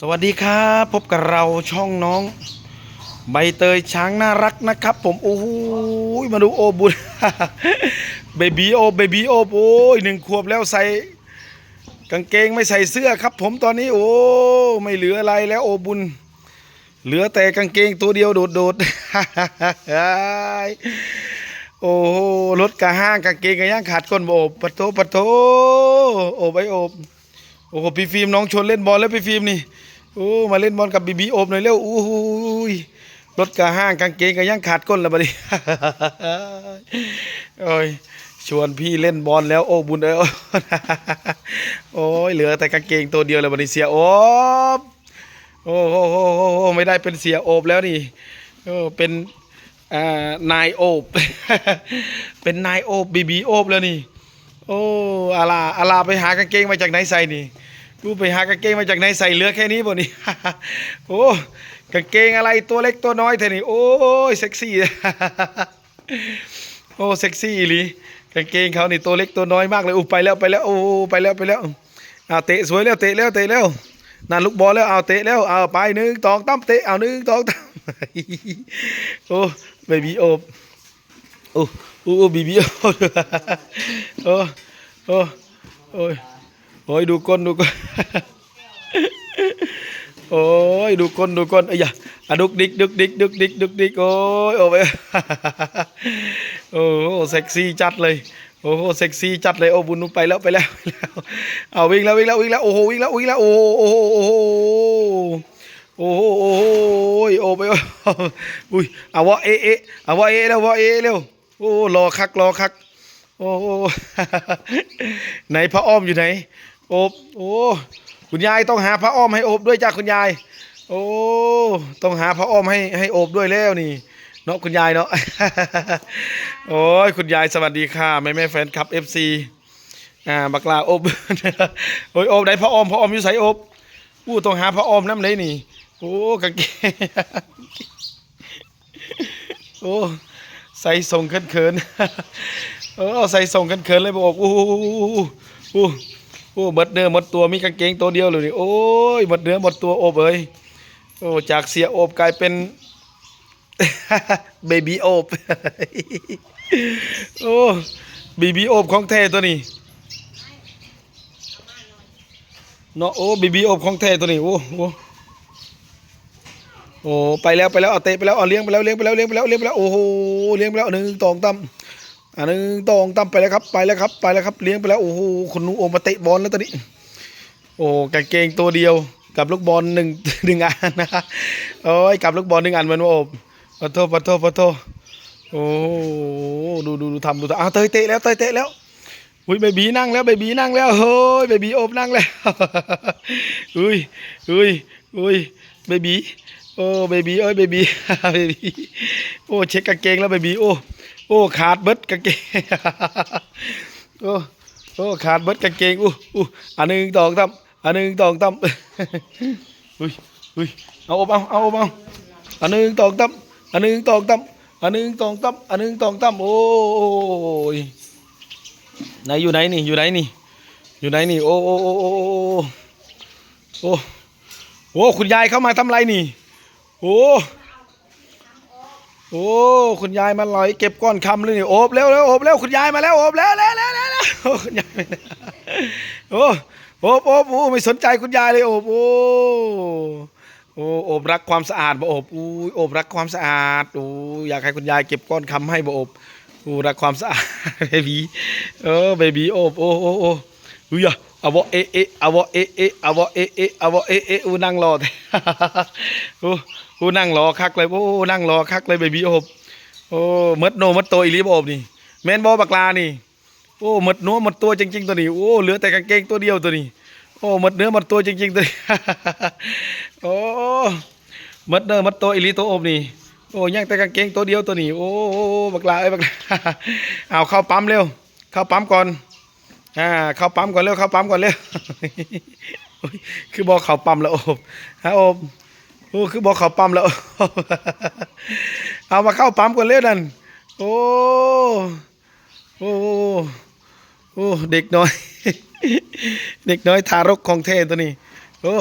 สวัสดีครับ พบกับเราช่องน้อง ใบเตยช้างน่ารักนะครับ ผมโอ้โหมาดูโอบุญเบบีโอเบบีโอโอ้ยหนึ่งขวบแล้วใส่ กางเกงไม่ใส่เสื้อครับ ผมตอนนี้โอ้ไม่เหลืออะไรแล้วโอบุญ เหลือแต่กางเกงตัวเดียวโดดโดดโอ้โหรถกระห้างกางเกงกระย่างขาดก้นโอบปะโถปะโถโอบไอโอบ โอ้โหพี่ฟิล์มน้องชนเล่นบอลแล้วพี่ฟิล์มนี่โอ้มาเล่นบอลกับบีบีโอบหน่อยเร็วอู้หูยรถกระห้างกางเกงก็ยังขาดก้นแล้วบัดนี้โอ้ยชวนพี่เล่นบอลแล้วโอ้บุญเอ้ยโอ้ยเหลือแต่กางเกงตัวเดียวแล้วบัดนี้เสียโอบโอ้โหโอ้โหโอ้ไม่ได้เป็นเสียโอบแล้วนี่โอ้เป็นนายโอบเป็นนายโอบบีบีโอบแล้วนี่โอ้อาลาอาลาไปหากางเกงมาจากไหนใส่นี่ กูไปหากางเกงมาจากไหนใส่เหลือแค่นี้บ่นี่โอ้กางเกงอะไรตัวเล็กตัวน้อยเท่านี่โอ้ยเซ็กซี่โอ้เซ็กซี่อีลีกางเกงเขานี่ตัวเล็กตัวน้อยมากเลยอู้ไปแล้วไปแล้วโอ้ไปแล้วไปแล้วเอาเตะสวยแล้วเตะแล้วเตะแล้วนั่นลูกบอลแล้วเอาเตะแล้วเอาไปหนึ่งตองตั้มเตะเอาหนึ่งตองตั้มโอ้เบบีโอบโอ้โอ้บีบีโอ้โอ้โอ้ โอ้ยดูก้นดูก้นโอ้ยดูก้นดูก้นไอ้ยะอะดุกดิกดุกดิกดุกดิกดุกดิกโอ้ยโอ้ยโอ้โหเซ็กซี่จัดเลยโอ้โหเซ็กซี่จัดเลยโอ้บุญไปแล้วไปแล้วไปแล้วเอาวิ่งแล้ววิ่งแล้ววิ่งแล้วโอ้โหวิ่งแล้ววิ่งแล้วโอ้โหโอ้โหโอ้โหโอ้โหโอ้โหโอ้ไปอุ้ยเอาวะเอเอะเอาวะเอะแล้ววะเอะเร็วโอ้รอคักรอคักโอ้โหไหนพระอ้อมอยู่ไหน โอบโอ้คุณยายต้องหาพระอ้อมให้โอบด้วยจ้าคุณยาย โอ้ต้องหาพระอ้อมให้ให้โอบด้วยแล้วนี่เนาะคุณยายเนาะโอ้ยคุณยายสวัสดีค่ะแม่แม่แฟนคลับ FC อ่าบักลาอบโอ้ยอบได้พระอ้อมพระอ้อมอยู่ใส่อบอู้ต้องหาพระอ้อมน้ำเลยนี่โอ้กางเกงโอ้ใส่ส่งเขินเขินๆโอ้ใส่ส่งเขินเขินๆเลยบอกโอ้โหโอ้ โอ้หมดเนื้อหมดตัวมีกางเกงตัวเดียวเลยนี่โอ้ยหมดเนื้อหมดตัวโอบเอ้ยโอ้จากเสียโอบกลายเป็นเบบี้โอบโอ้เบบี้โอบของแท้ตัวนี้เนาะโอ้เบบี้โอบของแท้ตัวนี้โอ้โหโอ้ไปแล้วไปแล้วเอาเตะไปแล้วเอาเลี้ยงไปแล้วเลี้ยงไปแล้วเลี้ยงไปแล้วเลี้ยงไปแล้วโอ้โหเลี้ยงไปแล้วหนึ่งตองตั้ม อ่าหนึ่งตองตั้มไปแล้วครับ ไปแล้วครับ ไปแล้วครับ เลี้ยงไปแล้ว โอ้โหคุณนูโอมาเตะบอลแล้วตอนนี้ โอ้กางเกงตัวเดียว กับลูกบอลหนึ่งหนึ่งอันนะโอ้ยกับลูกบอลหนึ่งอันมือนว่าโอบปะโทปะโทปะโทโอ้ดูดูดูทำดูทำอ้าวเตยเตะแล้วเตยเตะแล้วอุ้ยเบบีนั่งแล้วเบบีนั่งแล้วเฮ้ยเบบีโอบนั่งแล้วอุ้ยอุ้ยอุ้ยเบบีโอ้เบบีเอ้ยเบบีเบบีโอ้เช็คกางเกงแล้วเบบีโอ้ โอ้ขาดเบิดกางเกงโอ้โอ้ขาดเบิดกางเกงอู้อู้อันหนึ่งตองตั้มอันหนึ่งตองตั้มอุ้ยอุ้ยเอาอบเอาเอาอบเอาอันหนึ่งตองตั้มอันหนึ่งตองตั้มอันหนึ่งตองตั้มอันหนึ่งตองตั้มโอ้ยไหนอยู่ไหนนี่อยู่ไหนนี่อยู่ไหนนี่โอ้โอ้โอ้โอ้โอ้โอ้โอ้คุณยายเข้ามาทำไรนี่โอ้ โอ้คุณยายมาลอยเก็บก้อนคำเลยนี่โอบเร็วเร็วโอบเร็วคุณยายมาแล้วโอบแล้วแล้วแล้วแล้วโอ้คุณยายมาแล้วโอ้โอบโอบโอ้ไม่สนใจคุณยายเลยโอบโอ้โอ้โอบรักความสะอาดบ่โอบอู้โอบรักความสะอาดโอ้อยากให้คุณยายเก็บก้อนคำให้บ่โอบโอ้รักความสะอาดเบบีเออเบบีโอบโอ้โอ้โอ้อุ้ยอ เอาวะเอะเอะเอาวะเอะเอะเอาวะเอะเอะเอาวะเอะเอะอู้นั่งรอแต่โอ้โอ้นั่งรอคักเลยโอ้นั่งรอคักเลยเบบีโอบโอ้มดโนมดโตอีหลีบโอบนี่แมนบ่บักลานี่โอ้มดนื้อหมดตัวจริง ๆ ตัวนี้โอ้เหลือแต่กางเกงตัวเดียวตัวนี้โอ้มดเนื้อมดตัวจริง ๆ ตัวนี้โอ้มดเนื้อมดตัวอีหลีตัวอบนี่โอ้ยังแต่กางเกงตัวเดียวตัวนี้โอ้บักลาเอ้ยบักลาเอาเข้าปั๊มเร็วเข้าปั๊มก่อน อ่าเข้าปั๊มก่อนเร็วเข้าปั๊มก่อนเร็วคือบอกเข้าปั๊มแล้วโอบฮะโอบโอ้คือบอกเข้าปั๊มแล้วเอามาเข้าปั๊มก่อนเร็วนั่นโอ้โอ้โอ้เด็กน้อย เด็กน้อยทารกของเทตัวนี้โอ้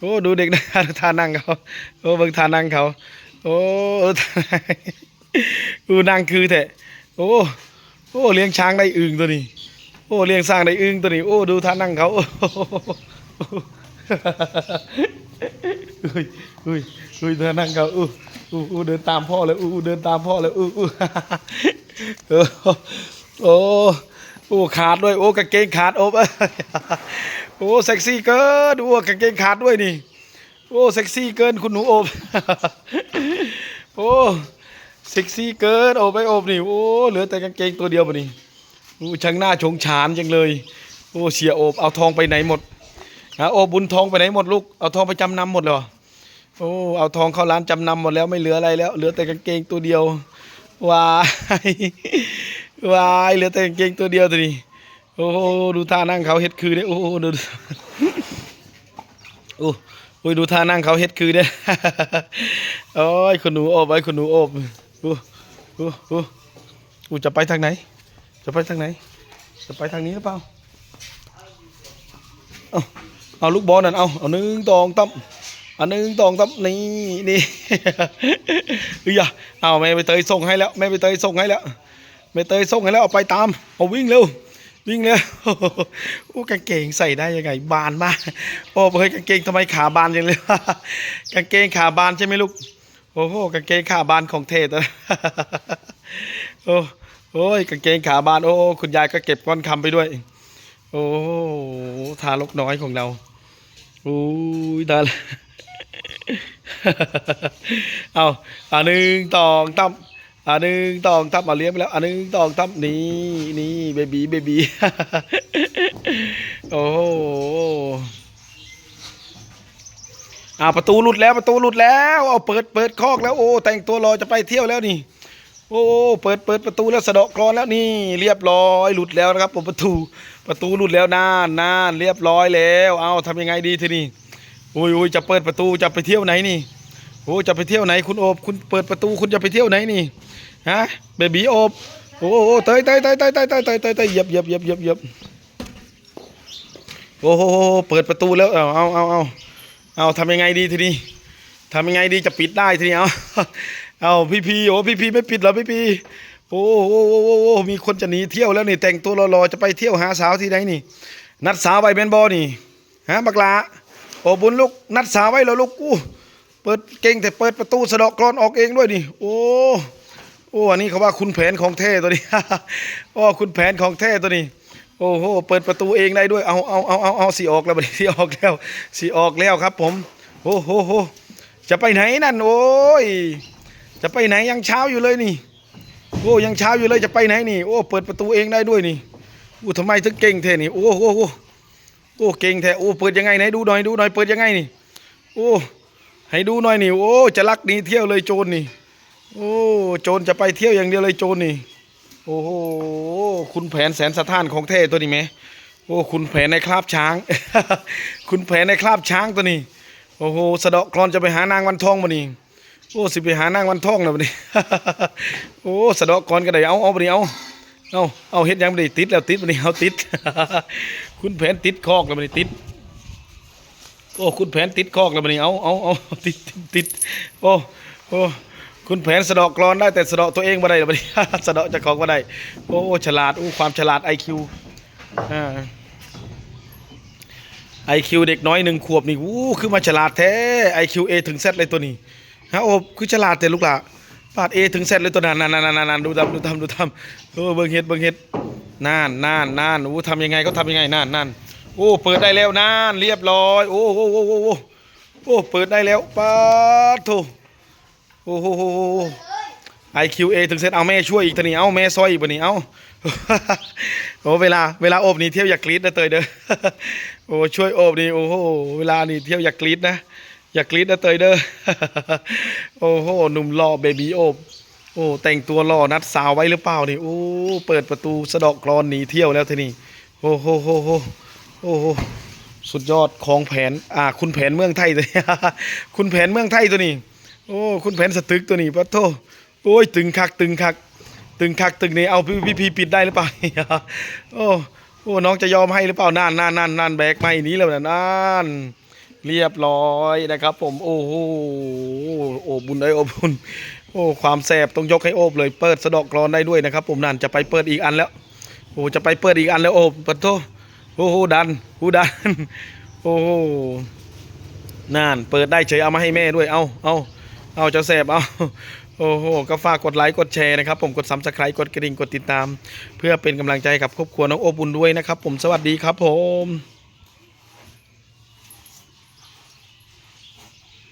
โอ้ดูเด็กนะท่านั่งเขาโอ้เบิ่งท่านั่งเขาโอ้ออท่านั่งอูนั่งคือแท้โอ้โอ้เลี้ยงช้างได้อึ่งตัวนี้ โอ้เลี้ยงสร้างได้อึ่งตัวนี้ โอ้ดูท่านั่งเขาอุ้ยอุ้ยอุ้ยท่านั่งเขาอู้อู้อู้เดินตามพ่อเลยอู้เดินตามพ่อเลยอู้อู้โอ้โอ้ขาดด้วยโอ้กางเกงขาดโอ้โอ้เซ็กซี่เกินโอ้กางเกงขาดด้วยนี่โอ้เซ็กซี่เกินคุณหนูโอบโอ้เซ็กซี่เกินโอบไปโอบนี่โอ้เหลือแต่กางเกงตัวเดียวปะนี่ โอ้ช่างหน้าชงฉานจังเลย โอ้เสียโอบเอาทองไปไหนหมดฮะโอบบุญทองไปไหนหมดลูก เอาทองไปจำนำหมดเลยเหรอ โอ้ เอาทองเข้าร้านจำนำหมดแล้วไม่เหลืออะไรแล้ว เหลือแต่กางเกงตัวเดียว วายวายเหลือแต่กางเกงตัวเดียวตัวนี้ โอ้ดูท่านั่งเขาเฮ็ดคือเนี่ยโอ้ดูโอ้โอ้ยดูท่านั่งเขาเฮ็ดคือเนี่ยโอ้ยคุณหนูโอบไอ้คุณหนูโอบโอ้โอ้โอ้จะไปทางไหน จะไปทางไหน จะไปทางนี้หรือเปล่า เอาเอาลูกบอลนั่นเอา เอาหนึ่งตองตั้มเอาหนึ่งตองตั้มนี่นี่เฮ้ยะเอาแม่ไปเตยส่งให้แล้วแม่ไปเตยส่งให้แล้วแม่เตยส่งให้แล้วเอาไปตาม เอาวิ่งเร็ววิ่งเลยโอ้กางเกงใส่ได้ยังไง บานมากโอ้เฮ้ยกางเกงทำไมขาบานจังเลยกางเกงขาบานใช่ไหมลูก โอ้โหกางเกงขาบานของเทศโอ้ โอ้ยกางเกงขาบานโอ้คุณยายก็เก็บก้อนคำไปด้วย โอ้ทารกน้อยของเราโอ้ยตายละเอาอันหนึ่งตองตั้มอันหนึ่งตองตั้มเอาเลี้ยงไปแล้วอันหนึ่งตองตั้มนี่นี่เบบีเบบีโอ้อาประตูหลุดแล้วประตูหลุดแล้ว เอาเปิดเปิดคอกแล้วโอ้แต่งตัวรอจะไปเที่ยวแล้วนี่ โอ้เปิดเปิดประตูแล้วสะเดาะกรอนแล้วนี่เรียบร้อยหลุดแล้วนะครับผมประตูประตูหลุดแล้วนานนานเรียบร้อยแล้ว เอาทำยังไงดีทีนี้โอ้ยโอ้ยจะเปิดประตูจะไปเที่ยวไหนนี่โอ้จะไปเที่ยวไหนคุณโอบคุณเปิดประตูคุณจะไปเที่ยวไหนนี่ฮะเบบีโอบโอ้โหเตยเตยเตยเตยเตยเตยเตยเตยเตยเหยียบเหยียบเหยียบเหยียบเหยียบโอ้โหเปิดประตูแล้วเอาเอาเอาเอาเอาทำยังไงดีทีนี้ทำยังไงดีจะปิดได้ทีนี้เอา เอาพี่พีโอ้พี่พีไม่ปิดเหรอพี่พีโอ้โหโอ้โหโอ้มีคนจะหนีเที่ยวแล้วนี่แต่งตัวรอๆจะไปเที่ยวหาสาวที่ไหนนี่ นัดสาวไว้แมนบอนี่ฮะบักลาโอ้บุญลูกนัดสาวไว้แล้วลูกอู้เปิดเก่งแต่เปิดประตูสะดอกกรอนออกเองด้วยนี่ โอ้โอ้อันนี้เขาว่าคุณแผนของแท้ตัวนี้โอ้คุณแผนของแท้ตัวนี้โอ้โหเปิดประตูเองได้ด้วยเอาเอาเอาเอาเอาสีออกแล้วบัดนี้สีออกแล้วสีออกแล้วครับ ผมโอ้โหจะไปไหนนั่นโอ้ย จะไปไหนยังเช้าอยู่เลยนี่ โอ้ยังเช้าอยู่เลยจะไปไหนนี่ โอ้เปิดประตูเองได้ด้วยนี่โอ้ทำไมถึงเก่งแท้นี่โอ้โหโอ้โหโอ้เก่งแท้โอ้เปิดยังไงไหนดูหน่อยดูหน่อยเปิดยังไงนี่ โอ้ให้ดูหน่อยนี่โอ้จะลักหนีเที่ยวเลยโจรนี่ โอ้โจรจะไปเที่ยวอย่างเดียวเลยโจรนี่ โอ้โหคุณแผนแสนสะท้านของแท้ตัวนี้ไหมโอ้คุณแผนในคราบช้าง คุณแผนในคราบช้างตัวนี้ โอ้โหสะเดาะกรอนจะไปหานางวันทองมานี่ โอ้สิไปหานางวันท่องแล้วบัดนี้ โอ้สะเดาะก่อนก็ได้เอาเอาบัดนี้เอาเอาเอาเฮ็ดยังบัดนี้ติดแล้วติดบัดนี้เอาติด คุณแผนติดคอกแล้วบัดนี้ติดโอ้คุณแผนติดคอกแล้วบัดนี้เอาเอาเอาติดติดโอ้โอ้คุณแผนสะเดาะกรอนได้แต่สะเดาะตัวเองบ่ได้แล้วบัดนี้ สะเดาะเจ้าของบ่ได้โอ้ฉลาดโอ้ความฉลาด IQ อ่าไอคิวเด็กน้อยหนึ่งขวบนี่วู้คือมาฉลาดแท้ไอคิวเอถึงเซตเลยตัวนี้ ฮะโอ้คือฉลาดแต่ลูกหล่ะปาดเอถึงเซเลยตัวนั้นนั่นนั่นนั่นดูทำดูทำดูทำโอ้เบิ่งเฮ็ดเบิ่งเฮ็ดน่านน่านน่านโอ้ทำยังไงก็ทำยังไงน่านน่านโอ้เปิดได้แล้วน่านเรียบร้อย โอ้โอ้โอ้โอ้โอ้โอ้เปิดได้แล้วปาดโถโอ้โหไอคิวเอถึงเซตเอาแม่ช่วยอีกทีนี้เอาแม่ซอยอีกบันนี้เอาโอ้เวลาเวลาโอบนี่เที่ยวอยากกรี๊ดนะเตยเด้อโอ้ช่วยโอบนี่โอ้โหเวลานี่เที่ยวอยากกรี๊ดนะ อยากกรีดนะเตยเด้อ โอ้โห หนุ่มหล่อเบบีโอบโอ้ แต่งตัวหล่อนัดสาวไว้หรือเปล่านี่ โอ้ เปิดประตูสะดอกกรอนหนีเที่ยวแล้วทีนี้ โอ้โหโหโหโอ้โห สุดยอดของแผน อ่า คุณแผนเมืองไทยตัวนี้คุณแผนเมืองไทยตัวนี้ โอ้ คุณแผนสตึกตัวนี้ปะโทโอ้ย ตึงคัก ตึงคัก ตึงคัก ตึงนี่เอาพี่พี่พีปิดได้หรือเปล่าโอ้ โอ้ น้องจะยอมให้หรือเปล่า นั่นนั่นนั่นนั่นแบกไม่นี้แล้วนะนั่น เรียบร้อยนะครับ ผมโอ้โหโอ้บุญเลยโอ้บุญโอ้ความแสบต้องยกให้โอบเลยเปิดสะดอกกรอนได้ด้วยนะครับ ผมนั่นจะไปเปิดอีกอันแล้วโอ้จะไปเปิดอีกอันแล้วโอ้ปะโทโอ้โหดันหูดันโอ้โหนั่นเปิดได้เฉยเอามาให้แม่ด้วยเอาเอาเอาเจ้าแสบเอาโอ้โห ก็ฝากกดไลค์ กดแชร์นะครับ ผมกดซับสไครต์กดกระดิ่ง กดติดตาม เพื่อเป็นกำลังใจกับครอบครัวน้องโอบุญด้วยนะครับ ผมสวัสดีครับผม